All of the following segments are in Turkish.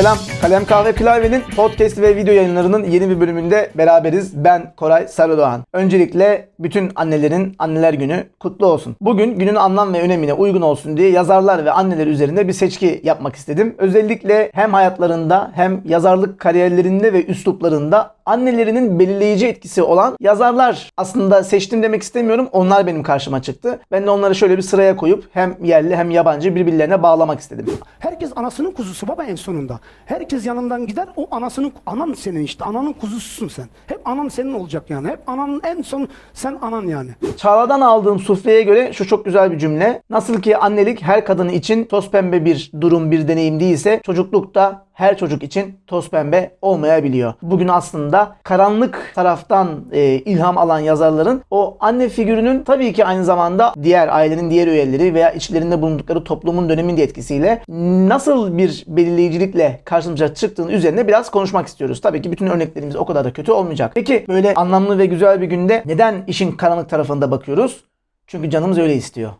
Selam. Kalem Kahve Klavye'nin podcast ve video yayınlarının yeni bir bölümünde beraberiz. Ben Koray Sarıdoğan. Öncelikle bütün annelerin anneler günü kutlu olsun. Bugün günün anlam ve önemine uygun olsun diye yazarlar ve anneler üzerinde bir seçki yapmak istedim. Özellikle hem hayatlarında hem yazarlık kariyerlerinde ve üsluplarında annelerinin belirleyici etkisi olan yazarlar aslında seçtim demek istemiyorum. Onlar benim karşıma çıktı. Ben de onları şöyle bir sıraya koyup hem yerli hem yabancı birbirlerine bağlamak istedim. Herkes anasının kuzusu baba en sonunda. Herkes yanından gider o anasının anan senin işte ananın kuzususun sen. Hep anan senin olacak yani. Hep ananın en son sen anan yani. Çağla'dan aldığım sufleye göre şu çok güzel bir cümle. Nasıl ki annelik her kadın için toz pembe bir durum, bir deneyim değilse çocuklukta her çocuk için toz pembe olmayabiliyor. Bugün aslında karanlık taraftan e, ilham alan yazarların o anne figürünün tabii ki aynı zamanda diğer ailenin diğer üyeleri veya içlerinde bulundukları toplumun dönemin de etkisiyle nasıl bir belirleyicilikle karşımıza çıktığını üzerine biraz konuşmak istiyoruz. Tabii ki bütün örneklerimiz o kadar da kötü olmayacak. Peki böyle anlamlı ve güzel bir günde neden işin karanlık tarafında bakıyoruz? Çünkü canımız öyle istiyor.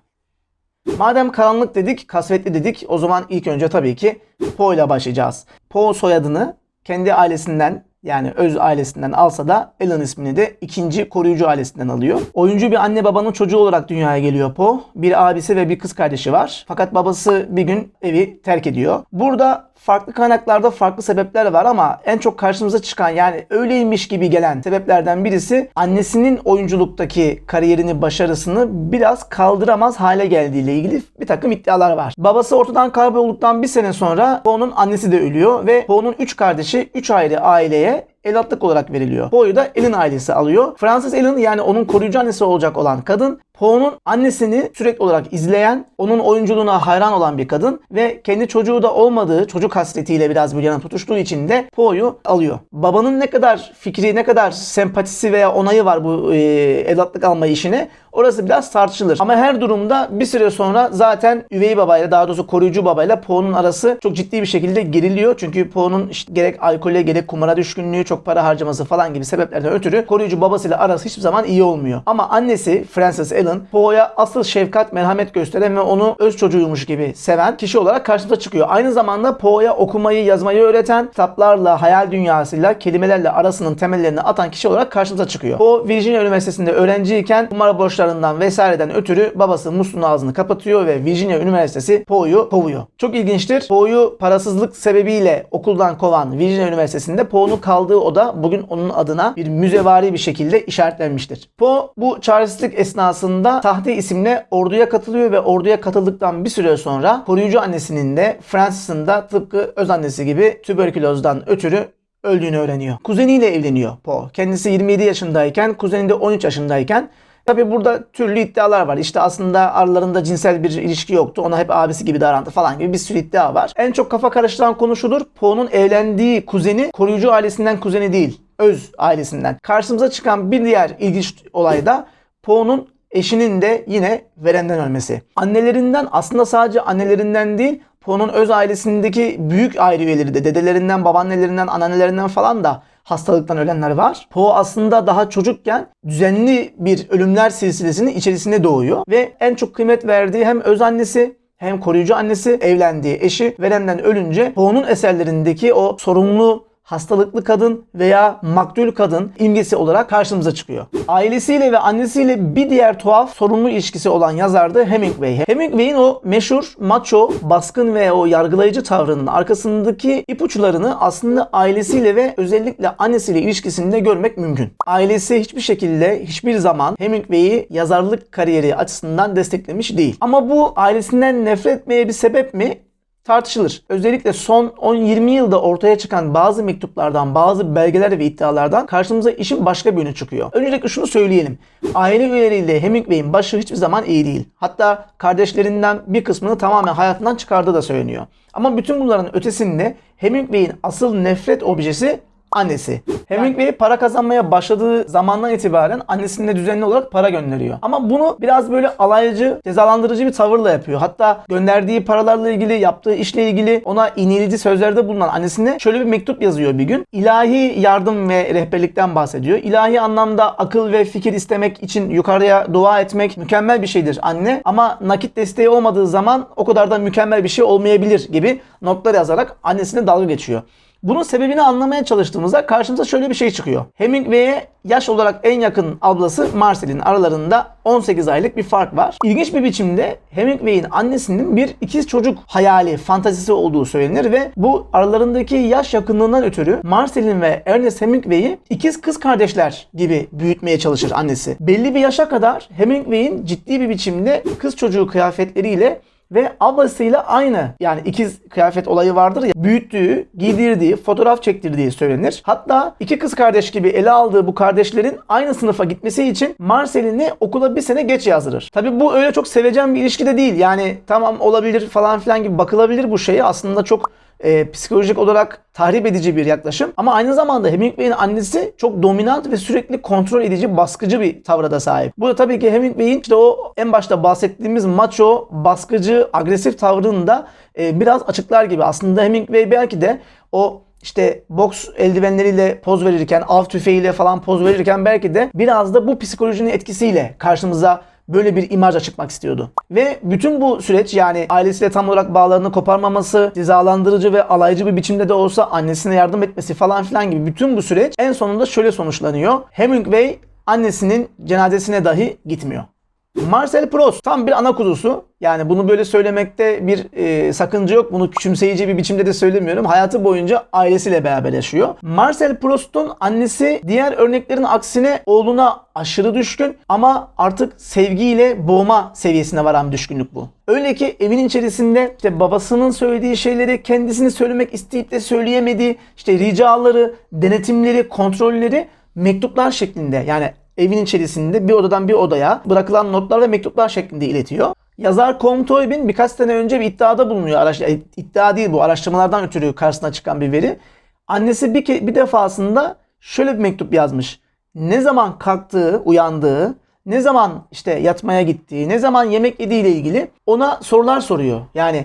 Madem karanlık dedik, kasvetli dedik o zaman ilk önce tabii ki Poe ile başlayacağız. Poe soyadını kendi ailesinden yani öz ailesinden alsa da Alan ismini de ikinci koruyucu ailesinden alıyor. Oyuncu bir anne babanın çocuğu olarak dünyaya geliyor Poe. Bir abisi ve bir kız kardeşi var. Fakat babası bir gün evi terk ediyor. Burada farklı kaynaklarda farklı sebepler var ama en çok karşımıza çıkan yani öyleymiş gibi gelen sebeplerden birisi annesinin oyunculuktaki kariyerini, başarısını biraz kaldıramaz hale geldiğiyle ilgili bir takım iddialar var. Babası ortadan kaybolduktan bir sene sonra Poe'nun annesi de ölüyor ve Poe'nun 3 kardeşi 3 ayrı aileye evlatlık olarak veriliyor. Poe'yu da Ellen ailesi alıyor. Frances Ellen yani onun koruyucu annesi olacak olan kadın Poe'nun annesini sürekli olarak izleyen, onun oyunculuğuna hayran olan bir kadın ve kendi çocuğu da olmadığı, çocuk hasretiyle biraz bir yana tutuştuğu için de Poe'yu alıyor. Babanın ne kadar fikri, ne kadar sempatisi veya onayı var bu e, evlatlık alma işine orası biraz tartışılır. Ama her durumda bir süre sonra zaten üvey babayla daha doğrusu koruyucu babayla Poe'nun arası çok ciddi bir şekilde geriliyor. Çünkü Poe'nun işte gerek alkole gerek kumara düşkünlüğü, çok para harcaması falan gibi sebeplerden ötürü koruyucu babasıyla arası hiçbir zaman iyi olmuyor. Ama annesi Frances Ellen Poe'ya asıl şefkat, merhamet gösteren ve onu öz çocuğuymuş gibi seven kişi olarak karşımıza çıkıyor. Aynı zamanda Poe'ya okumayı, yazmayı öğreten, kitaplarla, hayal dünyasıyla, kelimelerle arasının temellerini atan kişi olarak karşımıza çıkıyor. Poe Virginia Üniversitesi'nde öğrenciyken kumar borçlarından vesaireden ötürü babası musluğun ağzını kapatıyor ve Virginia Üniversitesi Poe'yu kovuyor. Çok ilginçtir. Poe'yu parasızlık sebebiyle okuldan kovan Virginia Üniversitesi'nde Poe'nun kaldığı oda bugün onun adına bir müzevari bir şekilde işaretlenmiştir. Poe bu çaresizlik esnasında sahte isimle orduya katılıyor ve orduya katıldıktan bir süre sonra koruyucu annesinin de Frances'ın da tıpkı öz annesi gibi tüberkülozdan ötürü öldüğünü öğreniyor. Kuzeniyle evleniyor Poe. Kendisi 27 yaşındayken, kuzeni de 13 yaşındayken Tabi burada türlü iddialar var. İşte aslında aralarında cinsel bir ilişki yoktu. Ona hep abisi gibi davrandı falan gibi bir sürü iddia var. En çok kafa karıştıran konu şudur. Poe'nun evlendiği kuzeni koruyucu ailesinden kuzeni değil. Öz ailesinden. Karşımıza çıkan bir diğer ilginç olay da Poe'nun eşinin de yine verenden ölmesi. Annelerinden aslında sadece annelerinden değil Poe'nun öz ailesindeki büyük aile üyeleri de dedelerinden, babaannelerinden, anneannelerinden falan da hastalıktan ölenler var. Poe aslında daha çocukken düzenli bir ölümler silsilesinin içerisinde doğuyor ve en çok kıymet verdiği hem öz annesi hem koruyucu annesi evlendiği eşi veremden ölünce Poe'nun eserlerindeki o sorumlu hastalıklı kadın veya maktul kadın imgesi olarak karşımıza çıkıyor. Ailesiyle ve annesiyle bir diğer tuhaf sorunlu ilişkisi olan yazar da Hemingway. Hemingway'in o meşhur macho, baskın ve o yargılayıcı tavrının arkasındaki ipuçlarını aslında ailesiyle ve özellikle annesiyle ilişkisinde görmek mümkün. Ailesi hiçbir şekilde hiçbir zaman Hemingway'i yazarlık kariyeri açısından desteklemiş değil. Ama bu ailesinden nefret etmeye bir sebep mi? Tartışılır. Özellikle son 10-20 yılda ortaya çıkan bazı mektuplardan, bazı belgeler ve iddialardan karşımıza işin başka bir yönü çıkıyor. Öncelikle şunu söyleyelim. Aile üyeleriyle Hemingway'in başı hiçbir zaman iyi değil. Hatta kardeşlerinden bir kısmını tamamen hayatından çıkardığı da söyleniyor. Ama bütün bunların ötesinde Hemingway'in asıl nefret objesi annesi. Hemingway para kazanmaya başladığı zamandan itibaren annesine düzenli olarak para gönderiyor. Ama bunu biraz böyle alaycı, cezalandırıcı bir tavırla yapıyor. Hatta gönderdiği paralarla ilgili, yaptığı işle ilgili ona iğneleyici sözlerde bulunan annesine şöyle bir mektup yazıyor bir gün. İlahi yardım ve rehberlikten bahsediyor. İlahi anlamda akıl ve fikir istemek için yukarıya dua etmek mükemmel bir şeydir anne. Ama nakit desteği olmadığı zaman o kadar da mükemmel bir şey olmayabilir gibi notlar yazarak annesine dalga geçiyor. Bunun sebebini anlamaya çalıştığımızda karşımıza şöyle bir şey çıkıyor. Hemingway'e yaş olarak en yakın ablası Marcel'in aralarında 18 aylık bir fark var. İlginç bir biçimde Hemingway'in annesinin bir ikiz çocuk hayali, fantazisi olduğu söylenir ve bu aralarındaki yaş yakınlığından ötürü Marcel'in ve Ernest Hemingway'i ikiz kız kardeşler gibi büyütmeye çalışır annesi. Belli bir yaşa kadar Hemingway'in ciddi bir biçimde kız çocuğu kıyafetleriyle ve ablasıyla aynı yani ikiz kıyafet olayı vardır ya büyüttüğü, giydirdiği, fotoğraf çektirdiği söylenir. Hatta iki kız kardeş gibi ele aldığı bu kardeşlerin aynı sınıfa gitmesi için Marcelin'i okula bir sene geç yazdırır. Tabi bu öyle çok sevecen bir ilişki de değil. Yani tamam olabilir falan filan gibi bakılabilir bu şeye. Aslında çok e, psikolojik olarak tahrip edici bir yaklaşım. Ama aynı zamanda Hemingway'in annesi çok dominant ve sürekli kontrol edici, baskıcı bir tavra da sahip. Bu da tabii ki Hemingway'in işte o en başta bahsettiğimiz macho, baskıcı, agresif tavrını da e, biraz açıklar gibi. Aslında Hemingway belki de o işte boks eldivenleriyle poz verirken, av tüfeğiyle falan poz verirken belki de biraz da bu psikolojinin etkisiyle karşımıza böyle bir imajla çıkmak istiyordu. Ve bütün bu süreç yani ailesiyle tam olarak bağlarını koparmaması, cezalandırıcı ve alaycı bir biçimde de olsa annesine yardım etmesi falan filan gibi bütün bu süreç en sonunda şöyle sonuçlanıyor. Hemingway annesinin cenazesine dahi gitmiyor. Marcel Proust tam bir ana kuzusu. Yani bunu böyle söylemekte bir e, sakınca yok. Bunu küçümseyici bir biçimde de söylemiyorum. Hayatı boyunca ailesiyle beraber yaşıyor. Marcel Proust'un annesi diğer örneklerin aksine oğluna aşırı düşkün ama artık sevgiyle boğma seviyesine varan düşkünlük bu. Öyle ki evin içerisinde işte babasının söylediği şeyleri kendisini söylemek isteyip de söyleyemediği işte ricaları, denetimleri, kontrolleri mektuplar şeklinde yani evin içerisinde bir odadan bir odaya bırakılan notlar ve mektuplar şeklinde iletiyor. Yazar Colm Toybin birkaç sene önce bir iddiada bulunuyor. Araş, e, iddia değil bu araştırmalardan ötürü karşısına çıkan bir veri. Annesi bir, bir defasında şöyle bir mektup yazmış. Ne zaman kalktığı, uyandığı, ne zaman işte yatmaya gittiği, ne zaman yemek yediği ile ilgili ona sorular soruyor. Yani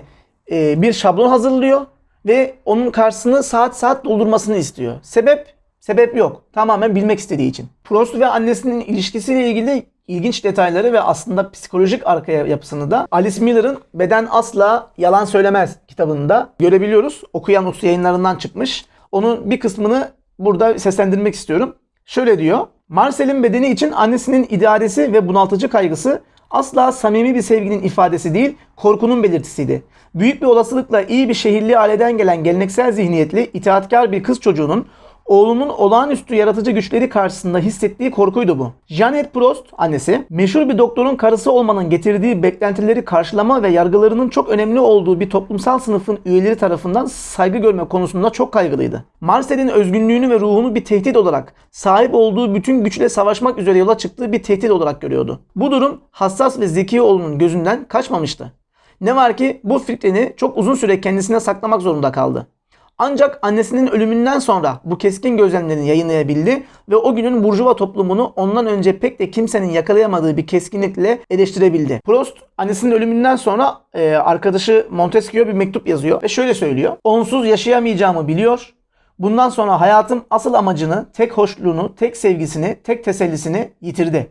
e, bir şablon hazırlıyor ve onun karşısını saat saat doldurmasını istiyor. Sebep Sebep yok. Tamamen bilmek istediği için. Proust ve annesinin ilişkisiyle ilgili ilginç detayları ve aslında psikolojik arka yapısını da Alice Miller'ın Beden Asla Yalan Söylemez kitabında görebiliyoruz. Okuyan Us yayınlarından çıkmış. Onun bir kısmını burada seslendirmek istiyorum. Şöyle diyor. Marcel'in bedeni için annesinin idaresi ve bunaltıcı kaygısı asla samimi bir sevginin ifadesi değil, korkunun belirtisiydi. Büyük bir olasılıkla iyi bir şehirli aileden gelen geleneksel zihniyetli, itaatkar bir kız çocuğunun oğlunun olağanüstü yaratıcı güçleri karşısında hissettiği korkuydu bu. Janet Prost, annesi, meşhur bir doktorun karısı olmanın getirdiği beklentileri karşılama ve yargılarının çok önemli olduğu bir toplumsal sınıfın üyeleri tarafından saygı görme konusunda çok kaygılıydı. Marcel'in özgünlüğünü ve ruhunu bir tehdit olarak, sahip olduğu bütün güçle savaşmak üzere yola çıktığı bir tehdit olarak görüyordu. Bu durum hassas ve zeki oğlunun gözünden kaçmamıştı. Ne var ki bu fikrini çok uzun süre kendisine saklamak zorunda kaldı. Ancak annesinin ölümünden sonra bu keskin gözlemlerini yayınlayabildi ve o günün burjuva toplumunu ondan önce pek de kimsenin yakalayamadığı bir keskinlikle eleştirebildi. Proust annesinin ölümünden sonra e, arkadaşı Montesquieu'ya bir mektup yazıyor ve şöyle söylüyor. Onsuz yaşayamayacağımı biliyor. Bundan sonra hayatım asıl amacını, tek hoşluğunu, tek sevgisini, tek tesellisini yitirdi.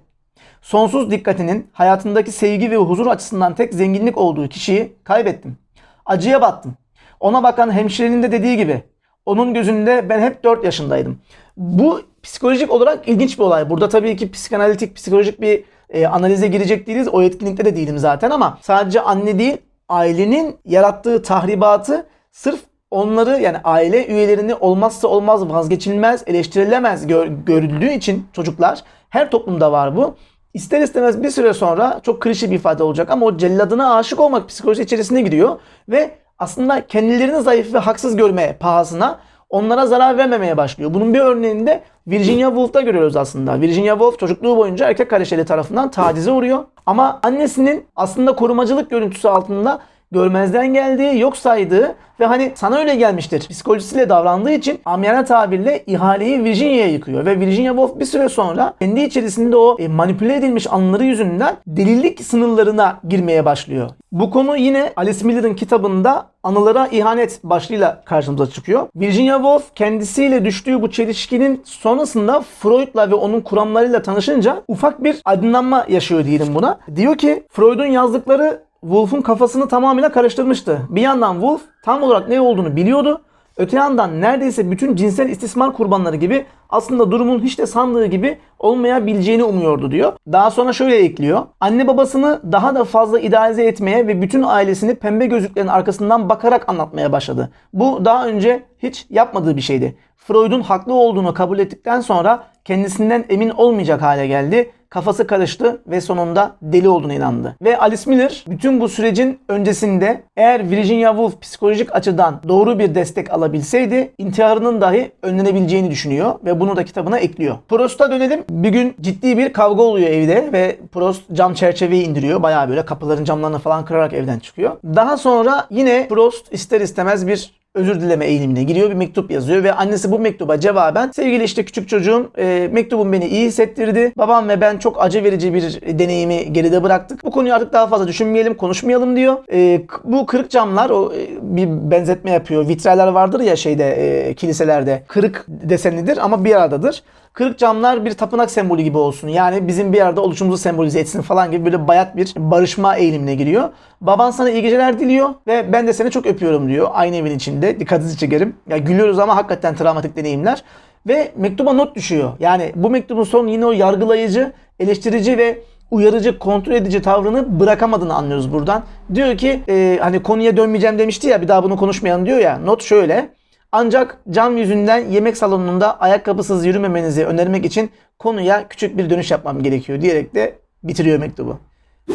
Sonsuz dikkatinin hayatındaki sevgi ve huzur açısından tek zenginlik olduğu kişiyi kaybettim. Acıya battım. Ona bakan hemşirenin de dediği gibi onun gözünde ben hep 4 yaşındaydım. Bu psikolojik olarak ilginç bir olay. Burada tabii ki psikanalitik, psikolojik bir e, analize girecek değiliz. O etkinlikte de değilim zaten ama sadece anne değil ailenin yarattığı tahribatı sırf onları yani aile üyelerini olmazsa olmaz vazgeçilmez, eleştirilemez gör, görüldüğü için çocuklar her toplumda var bu. İster istemez bir süre sonra çok klişe bir ifade olacak ama o celladına aşık olmak psikolojisi içerisine giriyor ve aslında kendilerini zayıf ve haksız görme pahasına onlara zarar vermemeye başlıyor. Bunun bir örneğini de Virginia Woolf'ta görüyoruz aslında. Virginia Woolf çocukluğu boyunca erkek kardeşleri tarafından tacize uğruyor. Ama annesinin aslında korumacılık görüntüsü altında görmezden geldiği, yok saydığı ve hani sana öyle gelmiştir psikolojisiyle davrandığı için amiyane tabirle ihaleyi Virginia'ya yıkıyor. Ve Virginia Woolf bir süre sonra kendi içerisinde o e, manipüle edilmiş anları yüzünden delilik sınırlarına girmeye başlıyor. Bu konu yine Alice Miller'ın kitabında Anılara İhanet başlığıyla karşımıza çıkıyor. Virginia Woolf kendisiyle düştüğü bu çelişkinin sonrasında Freud'la ve onun kuramlarıyla tanışınca ufak bir aydınlanma yaşıyor diyelim buna. Diyor ki Freud'un yazdıkları Wolf'un kafasını tamamıyla karıştırmıştı. Bir yandan Wolf tam olarak ne olduğunu biliyordu. Öte yandan neredeyse bütün cinsel istismar kurbanları gibi aslında durumun hiç de sandığı gibi olmayabileceğini umuyordu diyor. Daha sonra şöyle ekliyor. Anne babasını daha da fazla idealize etmeye ve bütün ailesini pembe gözlüklerin arkasından bakarak anlatmaya başladı. Bu daha önce hiç yapmadığı bir şeydi. Freud'un haklı olduğunu kabul ettikten sonra kendisinden emin olmayacak hale geldi. Kafası karıştı ve sonunda deli olduğuna inandı. Ve Alice Miller bütün bu sürecin öncesinde eğer Virginia Woolf psikolojik açıdan doğru bir destek alabilseydi intiharının dahi önlenebileceğini düşünüyor ve bunu da kitabına ekliyor. Proust'a dönelim. Bir gün ciddi bir kavga oluyor evde ve Proust cam çerçeveyi indiriyor. Bayağı böyle kapıların camlarını falan kırarak evden çıkıyor. Daha sonra yine Proust ister istemez bir özür dileme eğilimine giriyor. Bir mektup yazıyor ve annesi bu mektuba cevaben sevgili işte küçük çocuğum e, mektubun beni iyi hissettirdi. Babam ve ben çok acı verici bir deneyimi geride bıraktık. Bu konuyu artık daha fazla düşünmeyelim, konuşmayalım diyor. E, bu kırık camlar o e, bir benzetme yapıyor. Vitreler vardır ya şeyde e, kiliselerde. Kırık desenlidir ama bir aradadır. Kırık camlar bir tapınak sembolü gibi olsun. Yani bizim bir arada oluşumuzu sembolize etsin falan gibi böyle bayat bir barışma eğilimine giriyor. Baban sana iyi geceler diliyor ve ben de seni çok öpüyorum diyor. Aynı evin içinde. Dikkatinizi çekerim. Ya gülüyoruz ama hakikaten travmatik deneyimler. Ve mektuba not düşüyor. Yani bu mektubun sonu yine o yargılayıcı, eleştirici ve uyarıcı, kontrol edici tavrını bırakamadığını anlıyoruz buradan. Diyor ki e, hani konuya dönmeyeceğim demişti ya bir daha bunu konuşmayalım diyor ya. Not şöyle. Ancak cam yüzünden yemek salonunda ayakkabısız yürümemenizi önermek için konuya küçük bir dönüş yapmam gerekiyor diyerek de bitiriyor mektubu.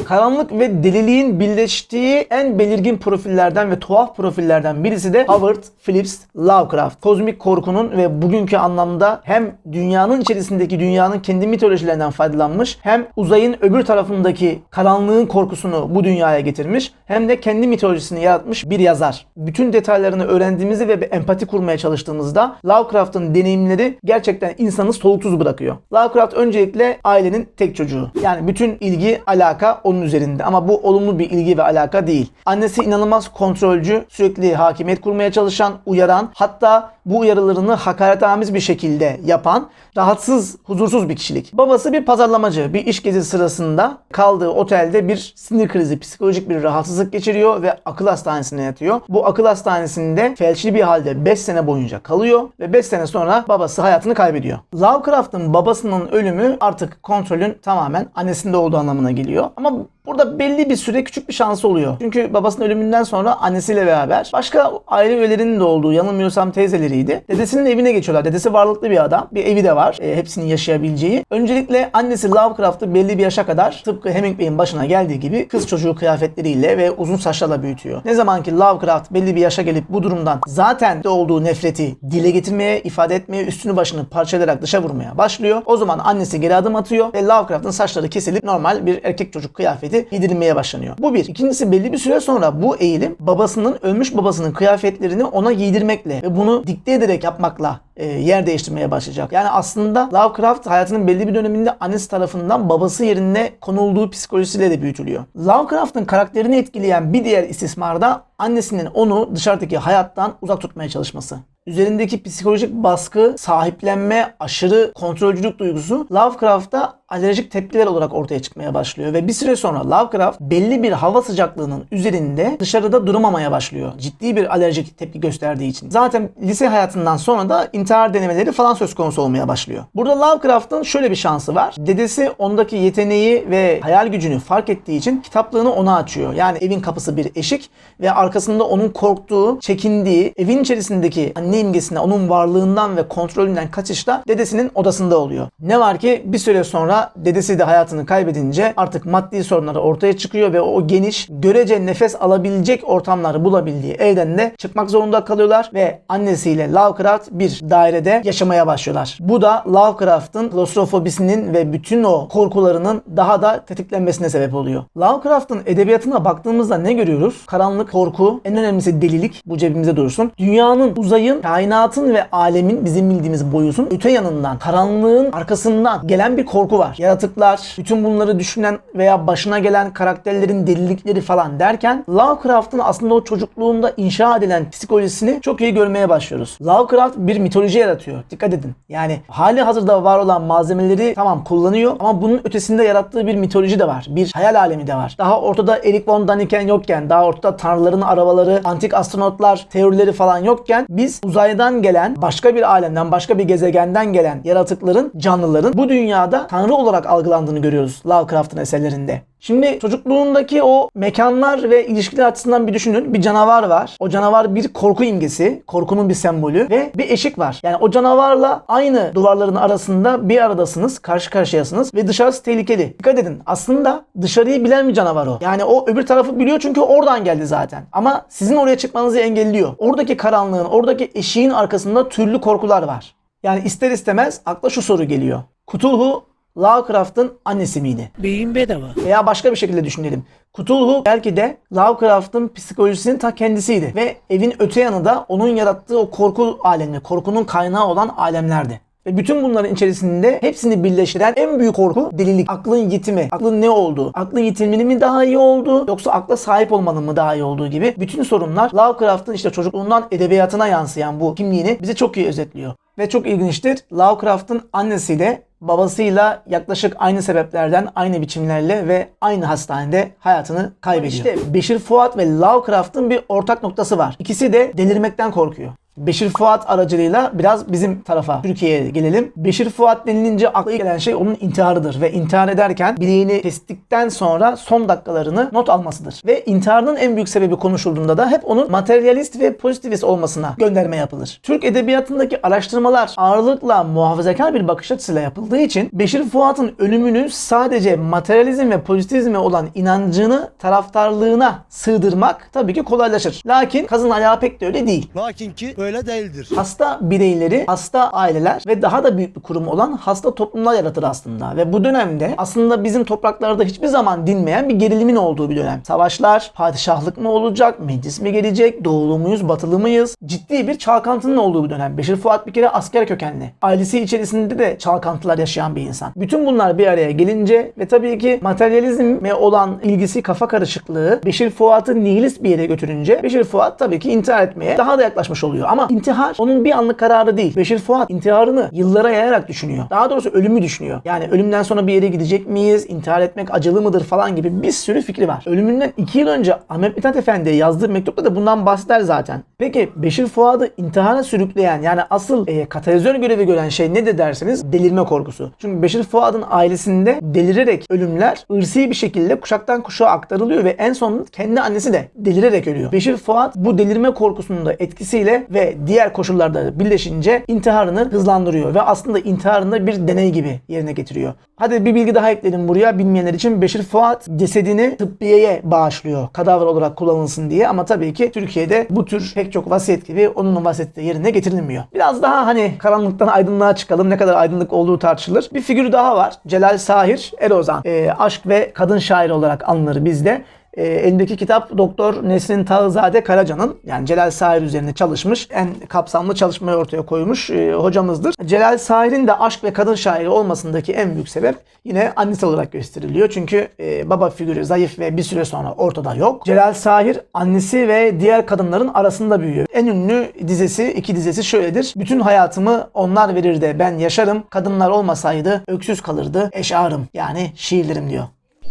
Karanlık ve deliliğin birleştiği en belirgin profillerden ve tuhaf profillerden birisi de Howard Phillips Lovecraft. Kozmik korkunun ve bugünkü anlamda hem dünyanın içerisindeki dünyanın kendi mitolojilerinden faydalanmış hem uzayın öbür tarafındaki karanlığın korkusunu bu dünyaya getirmiş hem de kendi mitolojisini yaratmış bir yazar. Bütün detaylarını öğrendiğimizde ve bir empati kurmaya çalıştığımızda Lovecraft'ın deneyimleri gerçekten insanı soluksuz bırakıyor. Lovecraft öncelikle ailenin tek çocuğu. Yani bütün ilgi, alaka onun üzerinde ama bu olumlu bir ilgi ve alaka değil. Annesi inanılmaz kontrolcü, sürekli hakimiyet kurmaya çalışan, uyaran, hatta bu uyarılarını hakaretamiz bir şekilde yapan, rahatsız, huzursuz bir kişilik. Babası bir pazarlamacı. Bir iş gezisi sırasında kaldığı otelde bir sinir krizi, psikolojik bir rahatsızlık geçiriyor ve akıl hastanesine yatıyor. Bu akıl hastanesinde felçli bir halde 5 sene boyunca kalıyor ve 5 sene sonra babası hayatını kaybediyor. Lovecraft'ın babasının ölümü artık kontrolün tamamen annesinde olduğu anlamına geliyor. Ama minimum Burada belli bir süre küçük bir şansı oluyor. Çünkü babasının ölümünden sonra annesiyle beraber başka aile üyelerinin de olduğu yanılmıyorsam teyzeleriydi. Dedesinin evine geçiyorlar. Dedesi varlıklı bir adam. Bir evi de var. E, hepsinin yaşayabileceği. Öncelikle annesi Lovecraft'ı belli bir yaşa kadar tıpkı Hemingway'in başına geldiği gibi kız çocuğu kıyafetleriyle ve uzun saçlarla büyütüyor. Ne zaman ki Lovecraft belli bir yaşa gelip bu durumdan zaten de olduğu nefreti dile getirmeye, ifade etmeye, üstünü başını parçalayarak dışa vurmaya başlıyor. O zaman annesi geri adım atıyor ve Lovecraft'ın saçları kesilip normal bir erkek çocuk kıyafeti giydirilmeye başlanıyor. Bu bir. İkincisi belli bir süre sonra bu eğilim babasının ölmüş babasının kıyafetlerini ona giydirmekle ve bunu dikte ederek yapmakla e, yer değiştirmeye başlayacak. Yani aslında Lovecraft hayatının belli bir döneminde annesi tarafından babası yerine konulduğu psikolojisiyle de büyütülüyor. Lovecraft'ın karakterini etkileyen bir diğer istismarda annesinin onu dışarıdaki hayattan uzak tutmaya çalışması. Üzerindeki psikolojik baskı, sahiplenme, aşırı kontrolcülük duygusu Lovecraft'ta alerjik tepkiler olarak ortaya çıkmaya başlıyor ve bir süre sonra Lovecraft belli bir hava sıcaklığının üzerinde dışarıda duramamaya başlıyor. Ciddi bir alerjik tepki gösterdiği için. Zaten lise hayatından sonra da intihar denemeleri falan söz konusu olmaya başlıyor. Burada Lovecraft'ın şöyle bir şansı var. Dedesi ondaki yeteneği ve hayal gücünü fark ettiği için kitaplığını ona açıyor. Yani evin kapısı bir eşik ve arkasında onun korktuğu, çekindiği, evin içerisindeki anne imgesine, onun varlığından ve kontrolünden kaçışta dedesinin odasında oluyor. Ne var ki bir süre sonra dedesi de hayatını kaybedince artık maddi sorunları ortaya çıkıyor ve o geniş, görece nefes alabilecek ortamları bulabildiği evden de çıkmak zorunda kalıyorlar ve annesiyle Lovecraft bir dairede yaşamaya başlıyorlar. Bu da Lovecraft'ın klostrofobisinin ve bütün o korkularının daha da tetiklenmesine sebep oluyor. Lovecraft'ın edebiyatına baktığımızda ne görüyoruz? Karanlık, korku, en önemlisi delilik. Bu cebimize dursun. Dünyanın, uzayın, kainatın ve alemin bizim bildiğimiz boyutun öte yanından, karanlığın arkasından gelen bir korku var. Yaratıklar, bütün bunları düşünen veya başına gelen karakterlerin delilikleri falan derken Lovecraft'ın aslında o çocukluğunda inşa edilen psikolojisini çok iyi görmeye başlıyoruz. Lovecraft bir mitoloji yaratıyor. Dikkat edin. Yani hali hazırda var olan malzemeleri tamam kullanıyor ama bunun ötesinde yarattığı bir mitoloji de var. Bir hayal alemi de var. Daha ortada Erik von Daniken yokken, daha ortada tanrıların arabaları, antik astronotlar teorileri falan yokken biz uzaydan gelen, başka bir alemden, başka bir gezegenden gelen yaratıkların, canlıların bu dünyada tanrı olarak algılandığını görüyoruz Lovecraft'ın eserlerinde. Şimdi çocukluğundaki o mekanlar ve ilişkiler açısından bir düşünün. Bir canavar var. O canavar bir korku imgesi, korkunun bir sembolü ve bir eşik var. Yani o canavarla aynı duvarların arasında bir aradasınız, karşı karşıyasınız ve dışarısı tehlikeli. Dikkat edin. Aslında dışarıyı bilen bir canavar o. Yani o öbür tarafı biliyor çünkü oradan geldi zaten. Ama sizin oraya çıkmanızı engelliyor. Oradaki karanlığın, oradaki eşiğin arkasında türlü korkular var. Yani ister istemez akla şu soru geliyor. Cthulhu Lovecraft'ın annesi miydi? Beyin bedava. Veya başka bir şekilde düşünelim. Cthulhu belki de Lovecraft'ın psikolojisinin ta kendisiydi. Ve evin öte yanı da onun yarattığı o korku alemi, korkunun kaynağı olan alemlerdi. Ve bütün bunların içerisinde hepsini birleştiren en büyük korku delilik. Aklın yitimi. Aklın ne olduğu. Aklın yitilmenin mi daha iyi olduğu yoksa akla sahip olmanın mı daha iyi olduğu gibi bütün sorunlar Lovecraft'ın işte çocukluğundan edebiyatına yansıyan bu kimliğini bize çok iyi özetliyor. Ve çok ilginçtir. Lovecraft'ın annesiyle babasıyla yaklaşık aynı sebeplerden, aynı biçimlerle ve aynı hastanede hayatını kaybediyor. İşte Beşir Fuat ve Lovecraft'ın bir ortak noktası var. İkisi de delirmekten korkuyor. Beşir Fuat aracılığıyla biraz bizim tarafa Türkiye'ye gelelim. Beşir Fuat denilince akla gelen şey onun intiharıdır ve intihar ederken bileğini kestikten sonra son dakikalarını not almasıdır. Ve intiharının en büyük sebebi konuşulduğunda da hep onun materyalist ve pozitivist olmasına gönderme yapılır. Türk edebiyatındaki araştırmalar ağırlıkla muhafazakar bir bakış açısıyla yapıldığı için Beşir Fuat'ın ölümünü sadece materyalizm ve pozitivizme olan inancını taraftarlığına sığdırmak tabii ki kolaylaşır. Lakin kazın ayağı pek de öyle değil. Lakin ki böyle değildir. Hasta bireyleri, hasta aileler ve daha da büyük bir kurum olan hasta toplumlar yaratır aslında. Ve bu dönemde aslında bizim topraklarda hiçbir zaman dinmeyen bir gerilimin olduğu bir dönem. Savaşlar, padişahlık mı olacak, meclis mi gelecek, doğulu muyuz, batılı mıyız? Ciddi bir çalkantının olduğu bir dönem. Beşir Fuat bir kere asker kökenli. Ailesi içerisinde de çalkantılar yaşayan bir insan. Bütün bunlar bir araya gelince ve tabii ki materyalizme olan ilgisi, kafa karışıklığı Beşir Fuat'ı nihilist bir yere götürünce Beşir Fuat tabii ki intihar etmeye daha da yaklaşmış oluyor. Ama intihar onun bir anlık kararı değil. Beşir Fuat intiharını yıllara yayarak düşünüyor. Daha doğrusu ölümü düşünüyor. Yani ölümden sonra bir yere gidecek miyiz? İntihar etmek acılı mıdır falan gibi bir sürü fikri var. Ölümünden 2 yıl önce Ahmet Mithat Efendi'ye yazdığı mektupta da bundan bahseder zaten. Peki Beşir Fuat'ı intihara sürükleyen yani asıl e, katalizör görevi gören şey nedir derseniz delirme korkusu. Çünkü Beşir Fuat'ın ailesinde delirerek ölümler ırsi bir şekilde kuşaktan kuşağa aktarılıyor ve en son kendi annesi de delirerek ölüyor. Beşir Fuat bu delirme korkusunun da etkisiyle ve diğer koşullarda birleşince intiharını hızlandırıyor ve aslında intiharını bir deney gibi yerine getiriyor. Hadi bir bilgi daha ekledim buraya bilmeyenler için. Beşir Fuat cesedini tıbbiyeye bağışlıyor. Kadavra olarak kullanılsın diye ama tabii ki Türkiye'de bu tür pek çok vasiyet gibi onun vasiyeti yerine getirilmiyor. Biraz daha hani karanlıktan aydınlığa çıkalım. Ne kadar aydınlık olduğu tartışılır. Bir figür daha var. Celal Sahir Erozan. Ee, aşk ve kadın şairi olarak anılır bizde. E, elindeki kitap Doktor Nesrin Tağızade Karaca'nın yani Celal Sahir üzerine çalışmış en kapsamlı çalışmayı ortaya koymuş e, hocamızdır. Celal Sahir'in de aşk ve kadın şairi olmasındaki en büyük sebep yine annesi olarak gösteriliyor. Çünkü e, baba figürü zayıf ve bir süre sonra ortada yok. Celal Sahir annesi ve diğer kadınların arasında büyüyor. En ünlü dizesi, iki dizesi şöyledir. Bütün hayatımı onlar verir de ben yaşarım. Kadınlar olmasaydı öksüz kalırdı eşarım yani şiirlerim diyor.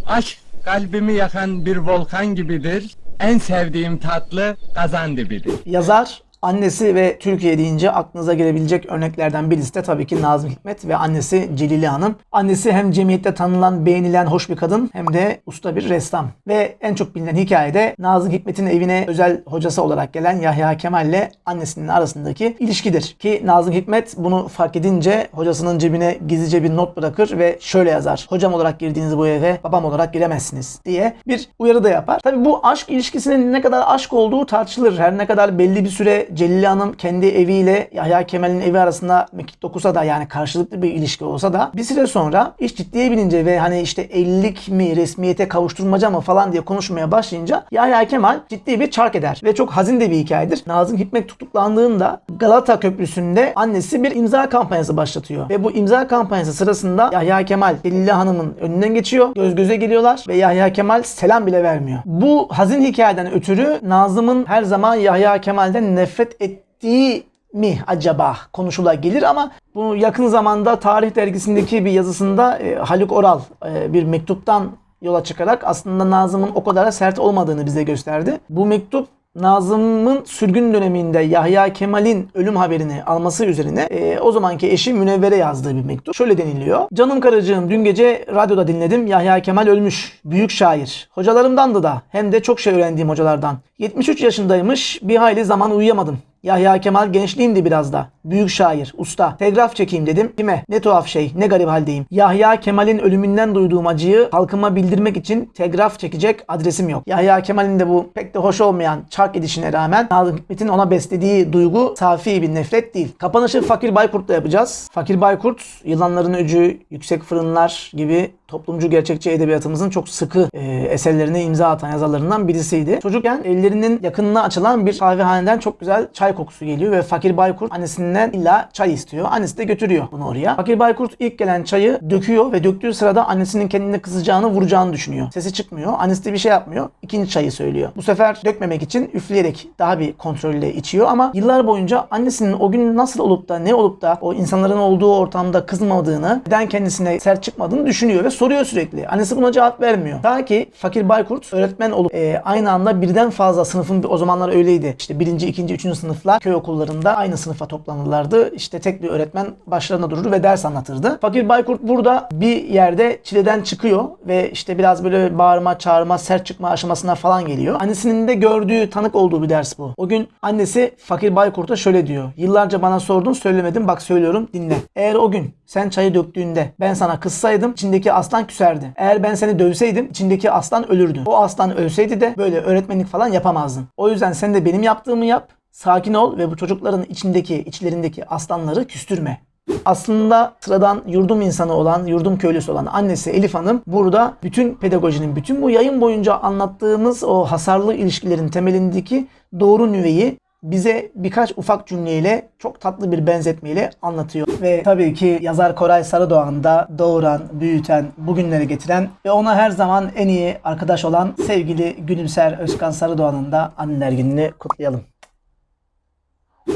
Aşk kalbimi yakan bir volkan gibidir. En sevdiğim tatlı kazan dibidir. Yazar, annesi ve Türkiye deyince aklınıza gelebilecek örneklerden birisi de tabii ki Nazım Hikmet ve annesi Celile Hanım. Annesi hem cemiyette tanınan, beğenilen hoş bir kadın hem de usta bir ressam. Ve en çok bilinen hikayede Nazım Hikmet'in evine özel hocası olarak gelen Yahya Kemal ile annesinin arasındaki ilişkidir. Ki Nazım Hikmet bunu fark edince hocasının cebine gizlice bir not bırakır ve şöyle yazar. Hocam olarak girdiğiniz bu eve babam olarak giremezsiniz diye bir uyarı da yapar. Tabii bu aşk ilişkisinin ne kadar aşk olduğu tartışılır. Her ne kadar belli bir süre Celile Hanım kendi eviyle Yahya Kemal'in evi arasında mekik dokusa da yani karşılıklı bir ilişki olsa da bir süre sonra iş ciddiye binince ve hani işte evlilik mi resmiyete kavuşturmaca mı falan diye konuşmaya başlayınca Yahya Kemal ciddi bir çark eder ve çok hazin de bir hikayedir. Nazım Hikmet tutuklandığında Galata Köprüsü'nde annesi bir imza kampanyası başlatıyor ve bu imza kampanyası sırasında Yahya Kemal Celile Hanım'ın önünden geçiyor. Göz göze geliyorlar ve Yahya Kemal selam bile vermiyor. Bu hazin hikayeden ötürü Nazım'ın her zaman Yahya Kemal'den nefret ettiği mi acaba konuşula gelir ama bu yakın zamanda Tarih Dergisi'ndeki bir yazısında e, Haluk Oral e, bir mektuptan yola çıkarak aslında Nazım'ın o kadar sert olmadığını bize gösterdi. Bu mektup Nazım'ın sürgün döneminde Yahya Kemal'in ölüm haberini alması üzerine e, o zamanki eşi Münevvere yazdığı bir mektup. Şöyle deniliyor. Canım karıcığım dün gece radyoda dinledim. Yahya Kemal ölmüş. Büyük şair. Hocalarımdandı da hem de çok şey öğrendiğim hocalardan. 73 yaşındaymış. Bir hayli zaman uyuyamadım. Yahya Kemal gençliğimdi biraz da. Büyük şair, usta. Telgraf çekeyim dedim. Kime? Ne tuhaf şey, ne garip haldeyim. Yahya Kemal'in ölümünden duyduğum acıyı halkıma bildirmek için telgraf çekecek adresim yok. Yahya Kemal'in de bu pek de hoş olmayan çark edişine rağmen Nazım Hikmet'in ona beslediği duygu safi bir nefret değil. Kapanışı Fakir Baykurt'la yapacağız. Fakir Baykurt, Yılanların Öcü, Yüksek Fırınlar gibi toplumcu gerçekçi edebiyatımızın çok sıkı e, eserlerine imza atan yazarlarından birisiydi. Çocukken ellerinin yakınına açılan bir kahvehaneden çok güzel çay kokusu geliyor ve Fakir Baykurt annesinden illa çay istiyor. Annesi de götürüyor bunu oraya. Fakir Baykurt ilk gelen çayı döküyor ve döktüğü sırada annesinin kendine kızacağını, vuracağını düşünüyor. Sesi çıkmıyor. Annesi de bir şey yapmıyor. İkinci çayı söylüyor. Bu sefer dökmemek için üfleyerek daha bir kontrolle içiyor ama yıllar boyunca annesinin o gün nasıl olup da ne olup da o insanların olduğu ortamda kızmadığını, neden kendisine sert çıkmadığını düşünüyor ve soruyor sürekli. Annesi buna cevap vermiyor. Ta ki Fakir Baykurt öğretmen olup e, aynı anda birden fazla sınıfın o zamanlar öyleydi. İşte birinci, ikinci, üçüncü sınıflar köy okullarında aynı sınıfa toplanırlardı. İşte tek bir öğretmen başlarına durur ve ders anlatırdı. Fakir Baykurt burada bir yerde çileden çıkıyor ve işte biraz böyle bağırma, çağırma, sert çıkma aşamasına falan geliyor. Annesinin de gördüğü, tanık olduğu bir ders bu. O gün annesi Fakir Baykurt'a şöyle diyor. Yıllarca bana sordun söylemedim bak söylüyorum dinle. Eğer o gün sen çayı döktüğünde ben sana kızsaydım içindeki aslan küserdi. Eğer ben seni dövseydim içindeki aslan ölürdü. O aslan ölseydi de böyle öğretmenlik falan yapamazdın. O yüzden sen de benim yaptığımı yap. Sakin ol ve bu çocukların içindeki, içlerindeki aslanları küstürme. Aslında sıradan yurdum insanı olan, yurdum köylüsü olan annesi Elif Hanım burada bütün pedagojinin, bütün bu yayın boyunca anlattığımız o hasarlı ilişkilerin temelindeki doğru nüveyi bize birkaç ufak cümleyle çok tatlı bir benzetmeyle anlatıyor. Ve tabii ki yazar Koray Sarıdoğan da doğuran, büyüten, bugünlere getiren ve ona her zaman en iyi arkadaş olan sevgili Gülümser Özkan Sarıdoğan'ın da anneler gününü kutlayalım.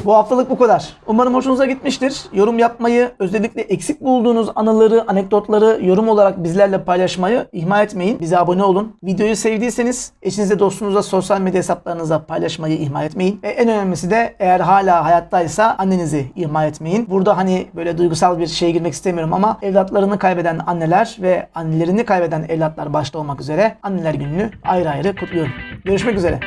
Bu haftalık bu kadar. Umarım hoşunuza gitmiştir. Yorum yapmayı, özellikle eksik bulduğunuz anıları, anekdotları yorum olarak bizlerle paylaşmayı ihmal etmeyin. Bize abone olun. Videoyu sevdiyseniz eşinize, dostunuza, sosyal medya hesaplarınıza paylaşmayı ihmal etmeyin. Ve en önemlisi de eğer hala hayattaysa annenizi ihmal etmeyin. Burada hani böyle duygusal bir şeye girmek istemiyorum ama evlatlarını kaybeden anneler ve annelerini kaybeden evlatlar başta olmak üzere anneler gününü ayrı ayrı kutluyorum. Görüşmek üzere.